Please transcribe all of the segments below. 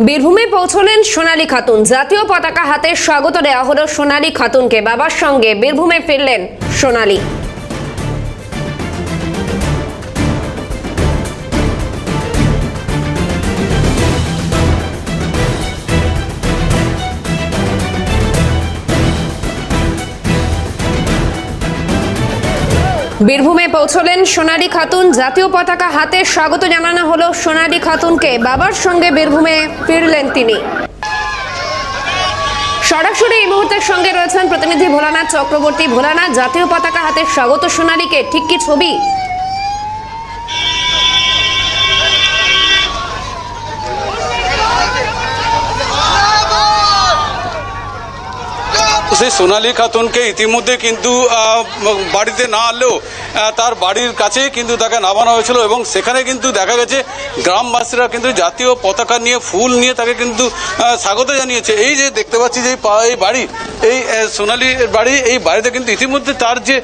বীরভূমে পৌঁছলেন সোনালী খাতুন। জাতীয় পতাকা হাতে স্বাগত দেওয়া হলো সোনালী খাতুনকে। বাবার সঙ্গে বীরভূমে ফিরলেন সোনালী। বীরভূমে পৌঁছলেন সোনালী খাতুন। জাতীয় পতাকা হাতে স্বাগত জানানো হলো সোনালী খাতুনকে। বাবার সঙ্গে বীরভূমে ফিরলেন তিনি। সরাসরি এই মুহূর্তের সঙ্গে রয়েছেন প্রতিনিধি ভোলানাথ চক্রবর্তী। ভোলানাথ, জাতীয় পতাকা হাতে স্বাগত সোনালীকে। ঠিক কি ছবি? সেই সোনালী খাতুনকে ইতিমধ্যে কিন্তু বাড়িতে না আনলেও তার বাড়ির কাছেই কিন্তু তাকে নামানো হয়েছিল এবং সেখানে কিন্তু দেখা গেছে গ্রামবাসীরা কিন্তু জাতীয় পতাকা নিয়ে ফুল নিয়ে তাকে কিন্তু স্বাগত জানিয়েছে। এই যে দেখতে পাচ্ছি যে এই বাড়ি এই আহ, সোনালীর বাড়ি এই বাড়িতে কিন্তু ইতিমধ্যে তার যে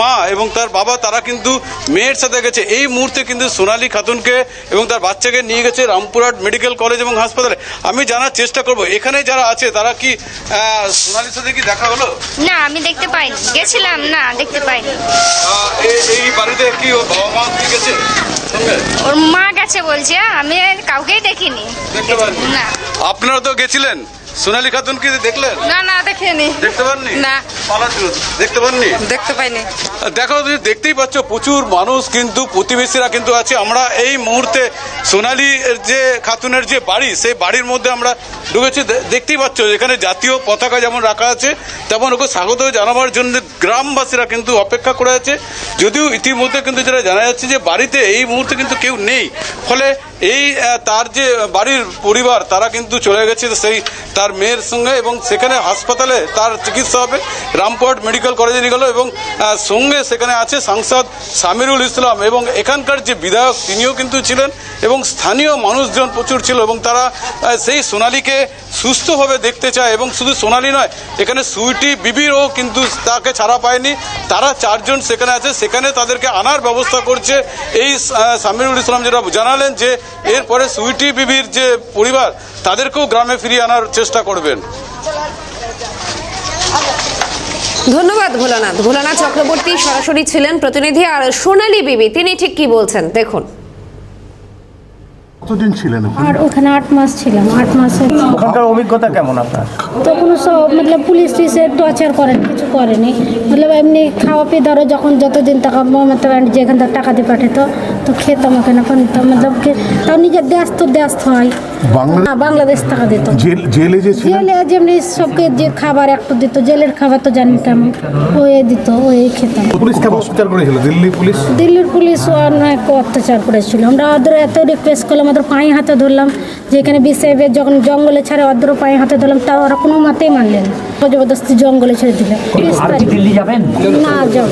মা এবং তার বাবা তারা কিন্তু মেয়ের সাথে গেছে। এই মুহূর্তে কিন্তু সোনালী খাতুনকে এবং তার বাচ্চাকে নিয়ে গেছে রামপুরহাট মেডিকেল কলেজ এবং হাসপাতালে। আমি জানার চেষ্টা করব এখানে যারা আছে তারা কি সোনালীর সাথে কি দেখা হলো? না আমি দেখতে পাইনি। গেছিলাম না দেখতে পাইনি। এই- বাড়িতে কি ওর বাবা মা কি গেছে? ওর মা গেছে বলছে আমি কাউকেই দেখিনি। না। আপনারা তো গেছিলেন? সোনালী খাতুন কি দেখলেন? না না দেখিনি। দেখতে পাননি? না। দেখতে পাননি? দেখতে পাইনি। দেখো তুমি দেখতেই পাচ্ছ প্রচুর মানুষ কিন্তু প্রতিবেশীরা কিন্তু আছে। আমরা এই মুহূর্তে সোনালী যে খাতুনের যে বাড়ি সেই বাড়ির মধ্যে আমরা ঢুকেছি। দেখতেই পাচ্ছ এখানে জাতীয় পতাকা যেমন রাখা আছে তেমন ওকে স্বাগত জানাবার জন্য গ্রামবাসীরা কিন্তু অপেক্ষা করে আছে। যদিও ইতিমধ্যে কিন্তু যেটা জানা যাচ্ছে যে বাড়িতে এই মুহূর্তে কিন্তু কেউ নেই। ফলে এই তার যে বাড়ির পরিবার, তারা কিন্তু চলে গেছে সেই তার মেয়ের সঙ্গে এবং সেখানে হাসপাতালে তার চিকিৎসা হবে। রামপুরহাট মেডিকেল কলেজে নিয়ে গেল এবং সঙ্গে সেখানে আছে সাংসদ সামিরুল ইসলাম এবং এখানকার যে বিধায়ক তিনিও কিন্তু ছিলেন। এবং স্থানীয় মানুষজন প্রচুর ছিল এবং তারা সেই সোনালীকে সুস্থভাবে দেখতে চায় এবং শুধু সোনালি নয়, এখানে সুইটি, বিবিরও কিন্তু তাকে ছাড়া পায়নি। তারা চারজন সেখানে আছে, সেখানে তাদেরকে আনার ব্যবস্থা করছে। এই সামিরুল ইসলাম যেটা জানালেন যে, এরপরে সুইটি, বিবির যে পরিবার, তাদেরকেও গ্রামে ফিরিয়ে আনার চেষ্টা করবেন। ধন্যবাদ ভোলানাথ। ভোলানাথ চক্রবর্তী সরাসরি ছিলেন প্রতিনিধি আর সোনালী বিবি, তিনি ঠিক কি বলছেন? দেখুন। কতদিন ছিলেন আর ওখানে আট মাস ছিলাম আট মাসে ওখানকার অভিজ্ঞতা কেমন আপনার? তো কোনো সব মতলব পুলিশ টুলিশে টর্চার করেন কিছু করেনি। মতলব এমনি খাওয়া পেয়ে ধরো যখন যতদিন টাকা মতলব যেখান থেকে টাকা দিয়ে পাঠাতো তো খেতাম ওখানে। এখন তো মতলব তাও নিজের দেশ তো দেশ হয়। বাংলা না বাংলাদেশ টাকা দিত। জেলে যে জেলে যেমনি সবকে যে খাবার একটু দিত জেলের খাবার তো জানি কেমন ওই দিত ওই খেতাম। পুলিশ অত্যাচার করেছিল? দিল্লি পুলিশ? দিল্লির পুলিশ অনেক অত্যাচার করেছিল। আমরা ওদের এত রিকোয়েস্ট করলাম ওদের পায়ে হাতে ধরলাম যে এখানে বিসেফে যখন জঙ্গলে ছাড়ে ওদের পায়ে হাতে ধরলাম তাও ওরা কোনো মতেই মানলেন জবরদস্তি জঙ্গলে ছেড়ে দিলে। তিরিশ আর কি তারিখ। দিল্লি যাবেন? না যাব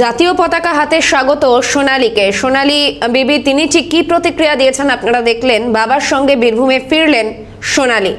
জাতীয় পতাকা হাতে স্বাগত সোনালীকে। সোনালী বিবি তিনি ঠিক কি প্রতিক্রিয়া দিয়েছেন আপনারা দেখলেন? বাবার সঙ্গে বীরভূমে ফিরলেন সোনালী।